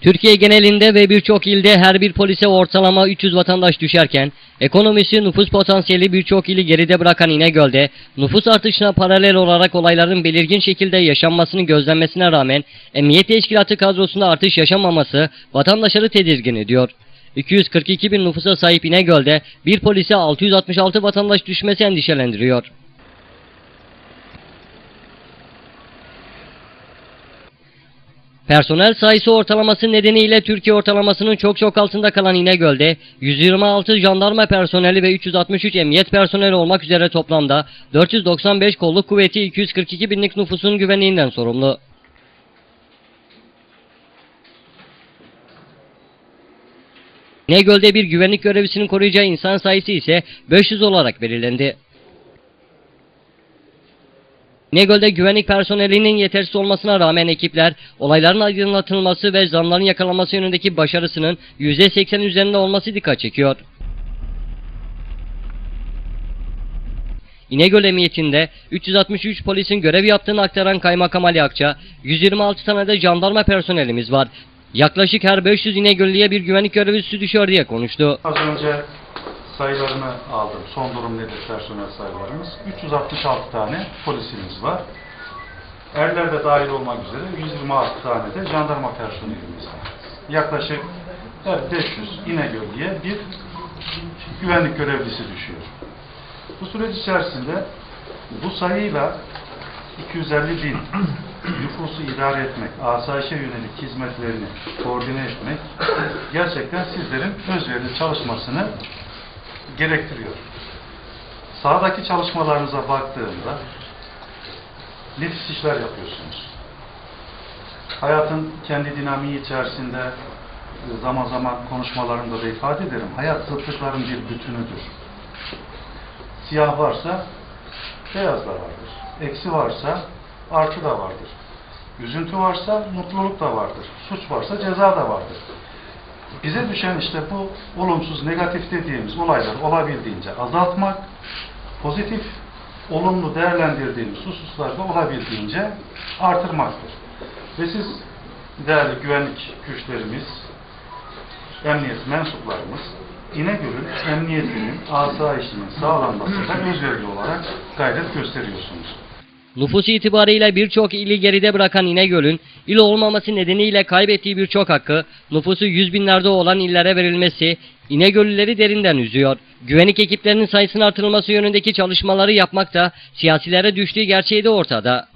Türkiye genelinde ve birçok ilde her bir polise ortalama 300 vatandaş düşerken, ekonomisi nüfus potansiyeli birçok ili geride bırakan İnegöl'de, nüfus artışına paralel olarak olayların belirgin şekilde yaşanmasını gözlenmesine rağmen, Emniyet Teşkilatı kadrosunda artış yaşanmaması vatandaşları tedirgin ediyor. 242 bin nüfusa sahip İnegöl'de bir polise 666 vatandaş düşmesi endişelendiriyor. Personel sayısı ortalaması nedeniyle Türkiye ortalamasının çok çok altında kalan İnegöl'de 126 jandarma personeli ve 363 emniyet personeli olmak üzere toplamda 495 kolluk kuvveti 242 binlik nüfusun güvenliğinden sorumlu. İnegöl'de bir güvenlik görevlisinin koruyacağı insan sayısı ise 500 olarak belirlendi. İnegöl'de güvenlik personelinin yetersiz olmasına rağmen ekipler olayların aydınlatılması ve zanların yakalanması yönündeki başarısının %80 üzerinde olması dikkat çekiyor. İnegöl Emniyetinde 363 polisin görev yaptığını aktaran Kaymakam Ali Akça, 126 tane de jandarma personelimiz var. Yaklaşık her 500 İnegöllüye bir güvenlik görevlisi düşüyor diye konuştu. Az önce sayılarını aldım. Son durum nedir personel sayılarımız? 366 tane polisimiz var. Erler de dahil olmak üzere 126 tane de jandarma personelimiz var. Yaklaşık her 500 İnegöl'ye bir güvenlik görevlisi düşüyor. Bu süreç içerisinde bu sayıyla 250 bin nüfusu idare etmek, asayişe yönelik hizmetlerini koordine etmek gerçekten sizlerin özverili çalışmasını gerektiriyor. Sahadaki çalışmalarınıza baktığımda nefis işler yapıyorsunuz. Hayatın kendi dinamiği içerisinde e, zaman zaman konuşmalarımda da ifade ederim. Hayat zıtlıkların bir bütünüdür. Siyah varsa beyaz da vardır. Eksi varsa artı da vardır. Üzüntü varsa mutluluk da vardır. Suç varsa ceza da vardır. Bize düşen işte bu olumsuz, negatif dediğimiz olayları olabildiğince azaltmak, pozitif, olumlu değerlendirdiğimiz hususlarda olabildiğince artırmaktır. Ve siz değerli güvenlik güçlerimiz, emniyet mensuplarımız, İnegöl'ün emniyetinin, asayişinin sağlanmasında özverili olarak gayret gösteriyorsunuz. Nüfus itibarıyla birçok ili geride bırakan İnegöl'ün il olmaması nedeniyle kaybettiği birçok hakkı nüfusu yüz binlerde olan illere verilmesi İnegöllüleri derinden üzüyor. Güvenlik ekiplerinin sayısının artırılması yönündeki çalışmaları yapmak da siyasilere düştüğü gerçeği de ortada.